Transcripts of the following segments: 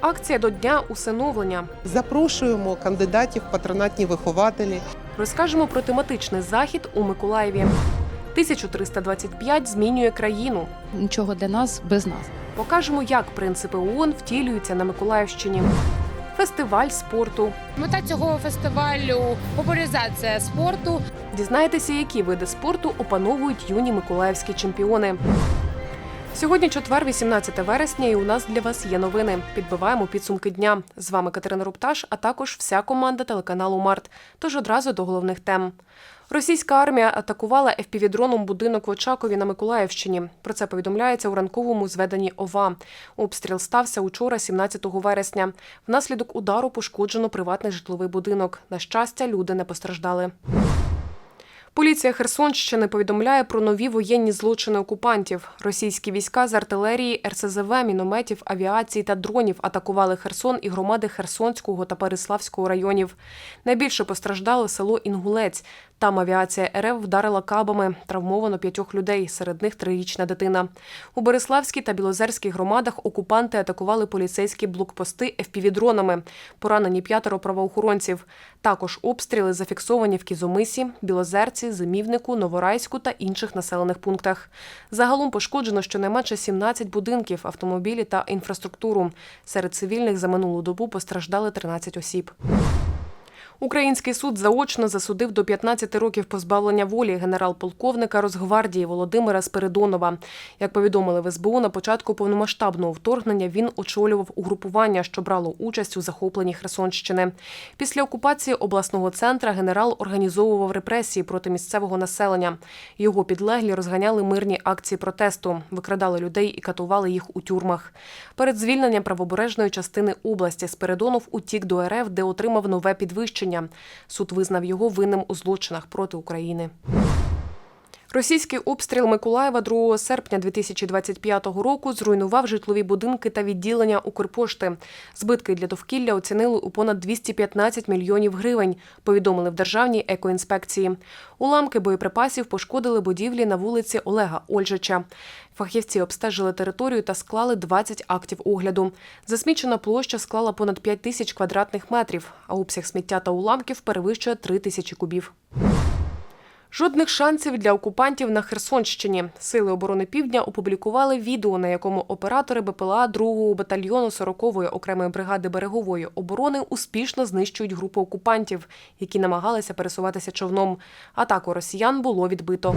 Акція до дня усиновлення. Запрошуємо кандидатів патронатні вихователі. Розкажемо про тематичний захід у Миколаєві. 1325 змінює країну. Нічого для нас без нас. Покажемо, як принципи ООН втілюються на Миколаївщині. Фестиваль спорту. Мета цього фестивалю популяризація спорту. Дізнаєтеся, які види спорту опановують юні миколаївські чемпіони. Сьогодні четвер, 18 вересня, і у нас для вас є новини. Підбиваємо підсумки дня. З вами Катерина Рупташ, а також вся команда телеканалу Март. Тож одразу до головних тем. Російська армія атакувала FPV-дроном будинок в Очакові на Миколаївщині. Про це повідомляється у ранковому зведенні ОВА. Обстріл стався учора, 17 вересня. Внаслідок удару пошкоджено приватний житловий будинок. На щастя, люди не постраждали. Поліція Херсонщини повідомляє про нові воєнні злочини окупантів. Російські війська з артилерії, РСЗВ, мінометів, авіації та дронів атакували Херсон і громади Херсонського та Переславського районів. Найбільше постраждало село Інгулець. Там авіація РФ вдарила кабами. Травмовано п'ятьох людей, серед них трирічна дитина. У Береславській та Білозерській громадах окупанти атакували поліцейські блокпости FPV-дронами. Поранені п'ятеро правоохоронців. Також обстріли зафіксовані в Кізомисі, Білозерці, Зимівнику, Новорайську та інших населених пунктах. Загалом пошкоджено щонайменше 17 будинків, автомобілі та інфраструктуру. Серед цивільних за минулу добу постраждали 13 осіб. Український суд заочно засудив до 15 років позбавлення волі генерал-полковника Росгвардії Володимира Спиридонова. Як повідомили в СБУ, на початку повномасштабного вторгнення він очолював угрупування, що брало участь у захопленні Херсонщини. Після окупації обласного центра генерал організовував репресії проти місцевого населення. Його підлеглі розганяли мирні акції протесту, викрадали людей і катували їх у тюрмах. Перед звільненням правобережної частини області Спиридонов утік до РФ, де отримав нове підвищення. Суд визнав його винним у злочинах проти України. Російський обстріл Миколаєва 2 серпня 2025 року зруйнував житлові будинки та відділення Укрпошти. Збитки для довкілля оцінили у понад 215 мільйонів гривень, повідомили в Державній екоінспекції. Уламки боєприпасів пошкодили будівлі на вулиці Олега Ольжича. Фахівці обстежили територію та склали 20 актів огляду. Засмічена площа склала понад 5 тисяч квадратних метрів, а обсяг сміття та уламків перевищує 3 тисячі кубів. Жодних шансів для окупантів на Херсонщині. Сили оборони Півдня опублікували відео, на якому оператори БПЛА 2-го батальйону 40-ї окремої бригади берегової оборони успішно знищують групу окупантів, які намагалися пересуватися човном. Атаку росіян було відбито.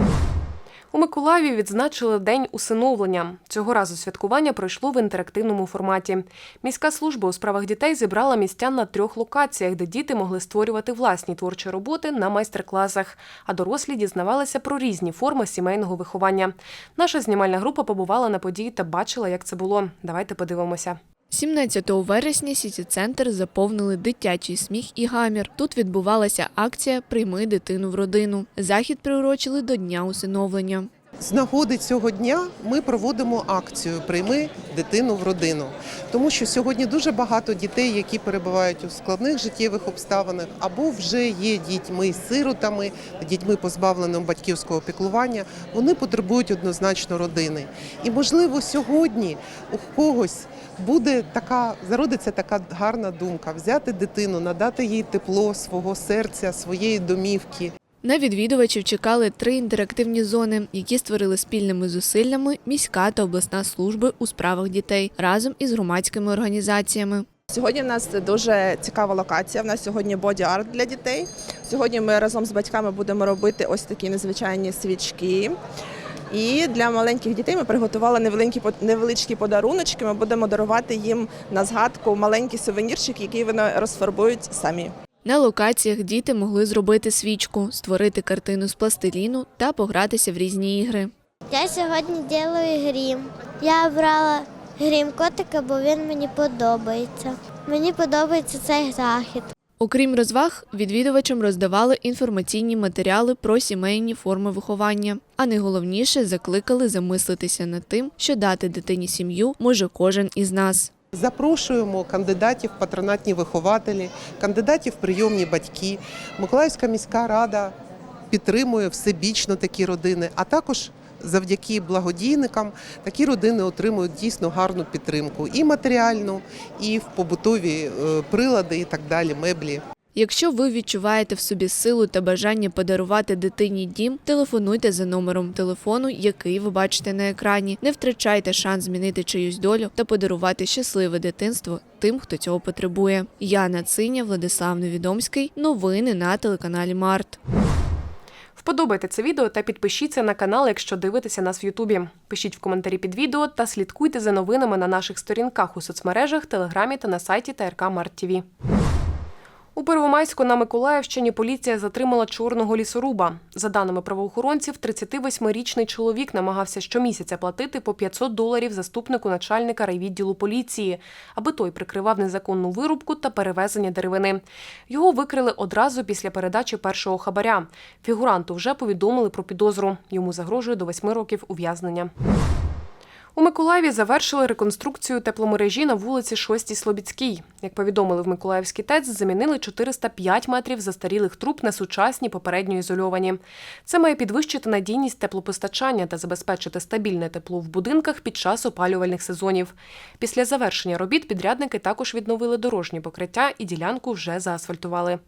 У Миколаєві відзначили день усиновлення. Цього разу святкування пройшло в інтерактивному форматі. Міська служба у справах дітей зібрала містян на трьох локаціях, де діти могли створювати власні творчі роботи на майстер-класах, а дорослі дізнавалися про різні форми сімейного виховання. Наша знімальна група побувала на події та бачила, як це було. Давайте подивимося. 17 вересня сіті-центр заповнили дитячий сміх і гамір. Тут відбувалася акція Прийми дитину в родину. Захід приурочили до дня усиновлення. З нагоди цього дня ми проводимо акцію Прийми дитину в родину. Тому що сьогодні дуже багато дітей, які перебувають у складних життєвих обставинах, або вже є дітьми-сиротами, дітьми позбавленими батьківського піклування, вони потребують однозначно родини. І можливо сьогодні у когось буде така, зародиться така гарна думка взяти дитину, надати їй тепло свого серця, своєї домівки. На відвідувачів чекали три інтерактивні зони, які створили спільними зусиллями міська та обласна служби у справах дітей разом із громадськими організаціями. Сьогодні в нас дуже цікава локація. В нас сьогодні боді-арт для дітей. Сьогодні ми разом з батьками будемо робити ось такі незвичайні свічки. І для маленьких дітей ми приготували невеликі невеличкі подаруночки. Ми будемо дарувати їм на згадку маленькі сувенірчики, які вони розфарбують самі. На локаціях діти могли зробити свічку, створити картину з пластиліну та погратися в різні ігри. Я сьогодні роблю грім. Я обрала грім котика, бо він мені подобається. Мені подобається цей захід. Окрім розваг, відвідувачам роздавали інформаційні матеріали про сімейні форми виховання. А найголовніше закликали замислитися над тим, що дати дитині сім'ю може кожен із нас. Запрошуємо кандидатів патронатні вихователі, кандидатів прийомні батьки. Миколаївська міська рада підтримує всебічно такі родини, а також завдяки благодійникам такі родини отримують дійсно гарну підтримку і матеріальну, і в побутові е, прилади, і так далі, меблі. Якщо ви відчуваєте в собі силу та бажання подарувати дитині дім, телефонуйте за номером телефону, який ви бачите на екрані. Не втрачайте шанс змінити чиюсь долю та подарувати щасливе дитинство тим, хто цього потребує. Яна Циня, Владислав Невідомський. Новини на телеканалі Март. Вподобайте це відео та підпишіться на канал, якщо дивитеся нас в Ютубі. Пишіть в коментарі під відео та слідкуйте за новинами на наших сторінках у соцмережах, телеграмі та на сайті ТРК Март ТВ. У Первомайську на Миколаївщині поліція затримала чорного лісоруба. За даними правоохоронців, 38-річний чоловік намагався щомісяця платити по 500 доларів заступнику начальника райвідділу поліції, аби той прикривав незаконну вирубку та перевезення деревини. Його викрили одразу після передачі першого хабаря. Фігуранту вже повідомили про підозру. Йому загрожує до 8 років ув'язнення. У Миколаєві завершили реконструкцію тепломережі на вулиці 6 Слобідській. Як повідомили в Миколаївській ТЕЦ, замінили 405 метрів застарілих труб на сучасні попередньо ізольовані. Це має підвищити надійність теплопостачання та забезпечити стабільне тепло в будинках під час опалювальних сезонів. Після завершення робіт підрядники також відновили дорожні покриття і ділянку вже заасфальтували.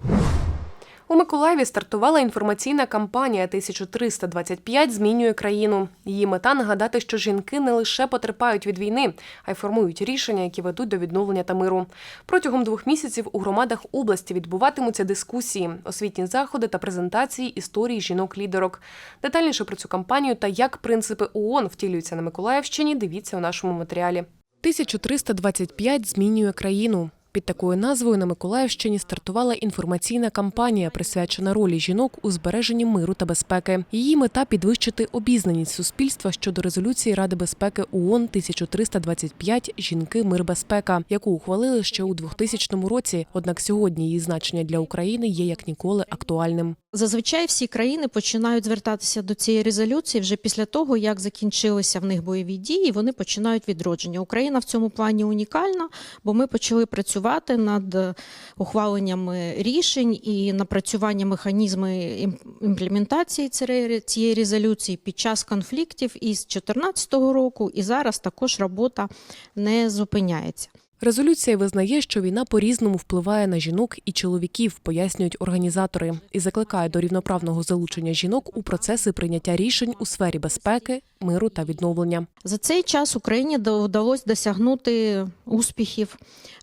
У Миколаєві стартувала інформаційна кампанія 1325 змінює країну. Її мета нагадати, що жінки не лише потерпають від війни, а й формують рішення, які ведуть до відновлення та миру. Протягом двох місяців у громадах області відбуватимуться дискусії, освітні заходи та презентації історії жінок-лідерок. Детальніше про цю кампанію та як принципи ООН втілюються на Миколаївщині. Дивіться у нашому матеріалі. 1325 змінює країну. Під такою назвою на Миколаївщині стартувала інформаційна кампанія, присвячена ролі жінок у збереженні миру та безпеки. Її мета підвищити обізнаність суспільства щодо резолюції Ради безпеки ООН 1325 Жінки, мир, безпека, яку ухвалили ще у 2000 році. Однак сьогодні її значення для України є як ніколи актуальним. Зазвичай всі країни починають звертатися до цієї резолюції вже після того, як закінчилися в них бойові дії. Вони починають відродження. Україна в цьому плані унікальна, бо ми почали працювати над е, ухваленнями рішень і напрацювання механізми імплементації цієї резолюції під час конфліктів із 2014 року, і зараз також робота не зупиняється. Резолюція визнає, що війна по-різному впливає на жінок і чоловіків, пояснюють організатори, і закликає до рівноправного залучення жінок у процеси прийняття рішень у сфері безпеки, миру та відновлення. За цей час Україні вдалося досягнути успіхів.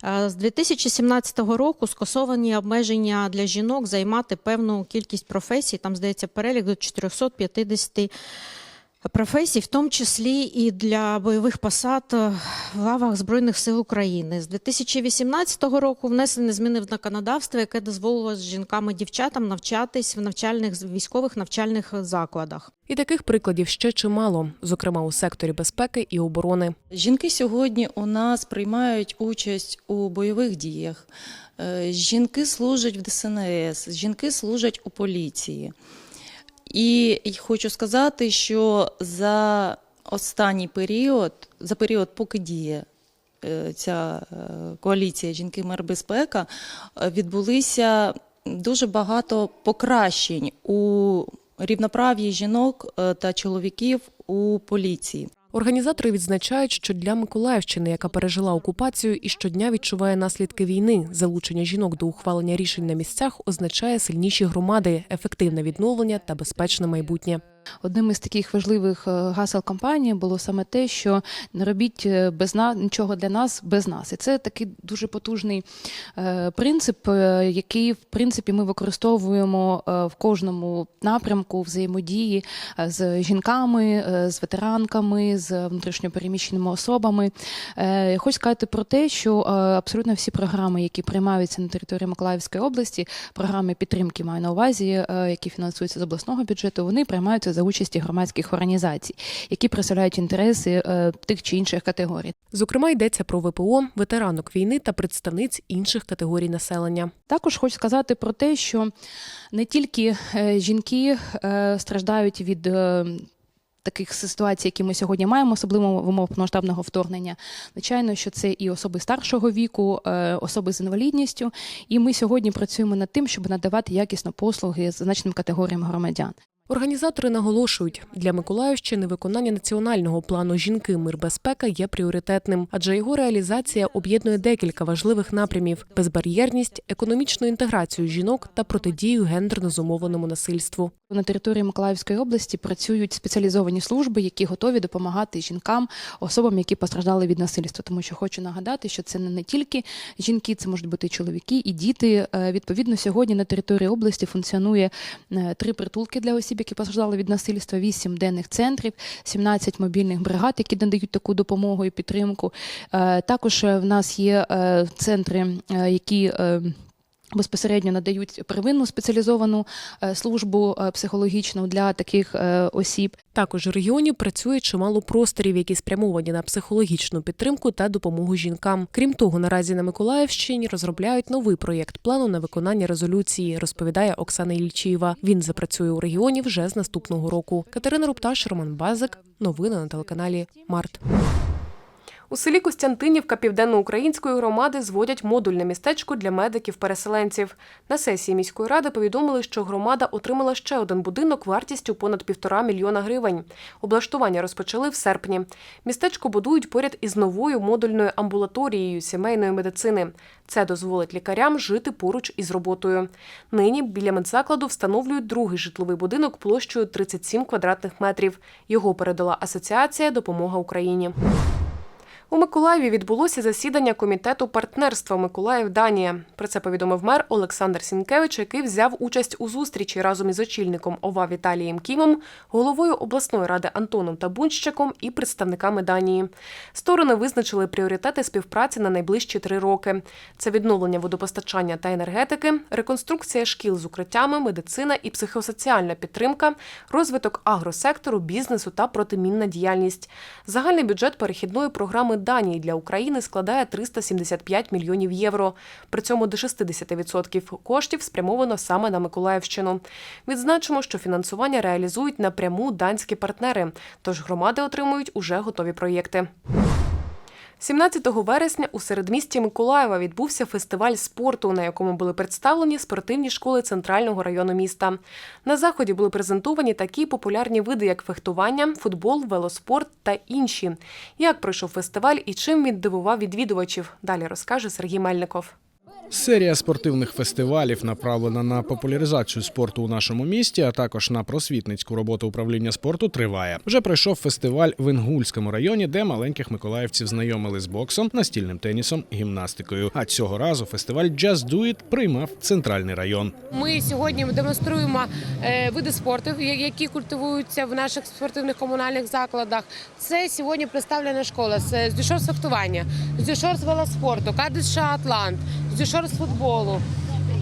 Е, З 2017 року скасовані обмеження для жінок займати певну кількість професій. Там здається перелік до 450 професій, в тому числі і для бойових посад е, в лавах Збройних сил України. З 2018 року внесені зміни в законодавство, яке дозволило жінкам і дівчатам навчатись в навчальних військових навчальних закладах. І таких прикладів ще чимало, зокрема у секторі безпеки і оборони. Жінки сьогодні у нас приймають участь у бойових діях. Е, Жінки служать в ДСНС, жінки служать у поліції. І хочу сказати, що за останній період, за період, поки діє е, ця е, коаліція Жінки мер Безпека, е, відбулися дуже багато покращень у рівноправ'ї жінок та чоловіків у поліції. Організатори відзначають, що для Миколаївщини, яка пережила окупацію і щодня відчуває наслідки війни, залучення жінок до ухвалення рішень на місцях означає сильніші громади, ефективне відновлення та безпечне майбутнє. Одним із таких важливих е, гасел кампанії було саме те, що не робіть е, без нас нічого для нас без нас. І це такий дуже потужний е, принцип, який в принципі ми використовуємо в кожному напрямку взаємодії з жінками, з ветеранками, з внутрішньопереміщеними особами. Хочу сказати про те, що абсолютно всі програми, які приймаються на території Миколаївської області, програми підтримки маю на увазі, які фінансуються з обласного бюджету, вони приймаються за участі громадських організацій, які представляють інтереси е, тих чи інших категорій. Зокрема, йдеться про ВПО, ветеранок війни та представниць інших категорій населення. Також хочу сказати про те, що не тільки е, жінки е, страждають від. Таких ситуацій, які ми сьогодні маємо, особливо в умовах масштабного вторгнення, звичайно, що це і особи старшого віку, особи з інвалідністю. І ми сьогодні працюємо над тим, щоб надавати якісно послуги значним категоріям громадян. Організатори наголошують, для Миколаївщини виконання національного плану жінки мир безпека є пріоритетним, адже його реалізація об'єднує декілька важливих напрямів: безбар'єрність, економічну інтеграцію жінок та протидію гендерно зумовленому насильству. На території Миколаївської області працюють спеціалізовані служби, які готові допомагати жінкам, особам, які постраждали від насильства. Тому що хочу нагадати, що це не тільки жінки, це можуть бути чоловіки, і діти. Е, Відповідно, сьогодні на території області функціонує е, три притулки для осіб, які постраждали від насильства, вісім денних центрів, 17 мобільних бригад, які надають таку допомогу і підтримку. Е, Також е, в нас є е, центри, які Безпосередньо надають первинну спеціалізовану е, службу е, психологічну для таких е, осіб. Також в регіоні працює чимало просторів, які спрямовані на психологічну підтримку та допомогу жінкам. Крім того, наразі на Миколаївщині розробляють новий проєкт плану на виконання резолюції, розповідає Оксана Ільчієва. Він запрацює у регіоні вже з наступного року. Катерина Рупташ, Роман Базик. Новини на телеканалі Март. У селі Костянтинівка південноукраїнської громади зводять модульне містечко для медиків-переселенців. На сесії міської ради повідомили, що громада отримала ще один будинок вартістю понад півтора мільйона гривень. Облаштування розпочали в серпні. Містечко будують поряд із новою модульною амбулаторією сімейної медицини. Це дозволить лікарям жити поруч із роботою. Нині біля медзакладу встановлюють другий житловий будинок площею 37 квадратних метрів. Його передала асоціація Допомога Україні. У Миколаєві відбулося засідання комітету партнерства Миколаїв-Данія. Про це повідомив мер Олександр Сінкевич, який взяв участь у зустрічі разом із очільником ОВА Віталієм Кімом, головою обласної ради Антоном Табунщиком і представниками Данії. Сторони визначили пріоритети співпраці на найближчі три роки: це відновлення водопостачання та енергетики, реконструкція шкіл з укриттями, медицина і психосоціальна підтримка, розвиток агросектору, бізнесу та протимінна діяльність. Загальний бюджет перехідної програми Данії для України складає 375 мільйонів євро. При цьому до 60% коштів спрямовано саме на Миколаївщину. Відзначимо, що фінансування реалізують напряму данські партнери, тож громади отримують уже готові проєкти. 17 вересня у середмісті Миколаєва відбувся фестиваль спорту, на якому були представлені спортивні школи центрального району міста. На заході були презентовані такі популярні види, як фехтування, футбол, велоспорт та інші. Як пройшов фестиваль і чим він дивував відвідувачів, далі розкаже Сергій Мельников. Серія спортивних фестивалів направлена на популяризацію спорту у нашому місті, а також на просвітницьку роботу управління спорту триває. Вже пройшов фестиваль в Інгульському районі, де маленьких миколаївців знайомили з боксом, настільним тенісом, гімнастикою. А цього разу фестиваль Just Do It приймав центральний район. Ми сьогодні демонструємо е, види спорту, які культивуються в наших спортивних комунальних закладах. Це сьогодні представлена школа з дюшор з фехтування, з дюшор з велоспорту, кадиш Атлант, дюшор з футболу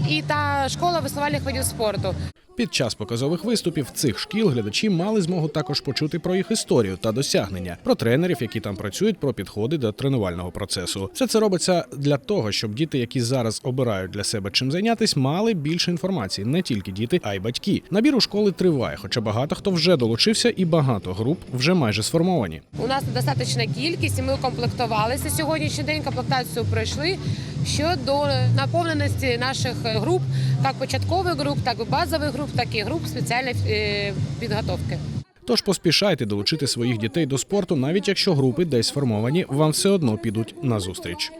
і та школа веслувальних видів спорту. Під час показових виступів цих шкіл глядачі мали змогу також почути про їх історію та досягнення, про тренерів, які там працюють, про підходи до тренувального процесу. Все це робиться для того, щоб діти, які зараз обирають для себе чим зайнятися, мали більше інформації, не тільки діти, а й батьки. Набір у школи триває, хоча багато хто вже долучився, і багато груп вже майже сформовані. У нас недостаточна кількість, і ми укомплектувалися сьогоднішній день. Комплектацію пройшли. Щодо наповненості наших груп, як початкових груп, так і базових груп, так і груп спеціальної е, підготовки. Тож поспішайте долучити своїх дітей до спорту, навіть якщо групи десь сформовані, вам все одно підуть на зустріч.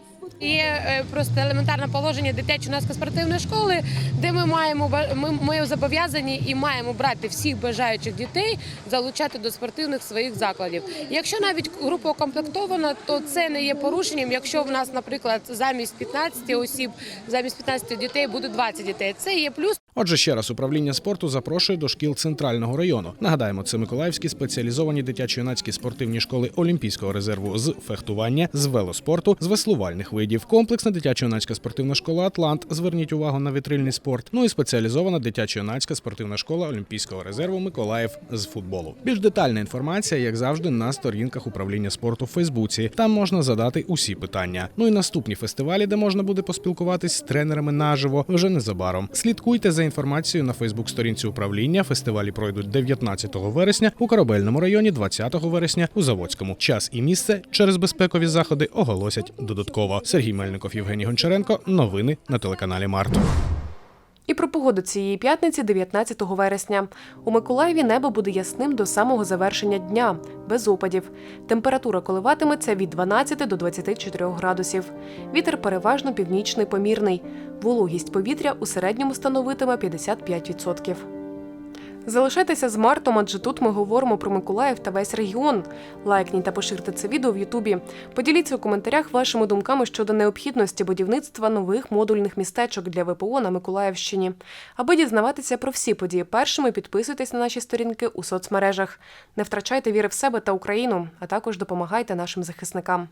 Є е, просто елементарне положення дитячо-юнацької спортивної школи, де ми маємо ми, ми зобов'язані і маємо брати всіх бажаючих дітей залучати до спортивних своїх закладів. Якщо навіть група укомплектована, то це не є порушенням. Якщо в нас, наприклад, замість 15 осіб, замість 15 дітей буде 20 дітей. Це є плюс. Отже, ще раз управління спорту запрошує до шкіл центрального району. Нагадаємо, це миколаївські спеціалізовані дитячо-юнацькі спортивні школи Олімпійського резерву з фехтування, з велоспорту, з веслувальних видів, комплексна дитячо-юнацька спортивна школа Атлант. Зверніть увагу на вітрильний спорт. Ну і спеціалізована дитячо-юнацька спортивна школа Олімпійського резерву Миколаїв з футболу. Більш детальна інформація, як завжди, на сторінках управління спорту в Фейсбуці. Там можна задати усі питання. Ну і наступні фестивалі, де можна буде поспілкуватись з тренерами наживо, вже незабаром. Слідкуйте за інформацією на Фейсбук-сторінці управління. Фестивалі пройдуть 19 вересня у корабельному районі, 20 вересня у Заводському. Час і місце через безпекові заходи оголосять додатково. Сергій Мельников, Євгеній Гончаренко. Новини на телеканалі Март. І про погоду цієї п'ятниці, 19 вересня. У Миколаєві небо буде ясним до самого завершення дня, без опадів. Температура коливатиметься від 12 до 24 градусів. Вітер переважно північний помірний. Вологість повітря у середньому становитиме 55%. Залишайтеся з Мартом, адже тут ми говоримо про Миколаїв та весь регіон. Лайкніть та поширте це відео в Ютубі. Поділіться у коментарях вашими думками щодо необхідності будівництва нових модульних містечок для ВПО на Миколаївщині. Аби дізнаватися про всі події першими, підписуйтесь на наші сторінки у соцмережах. Не втрачайте віри в себе та Україну, а також допомагайте нашим захисникам.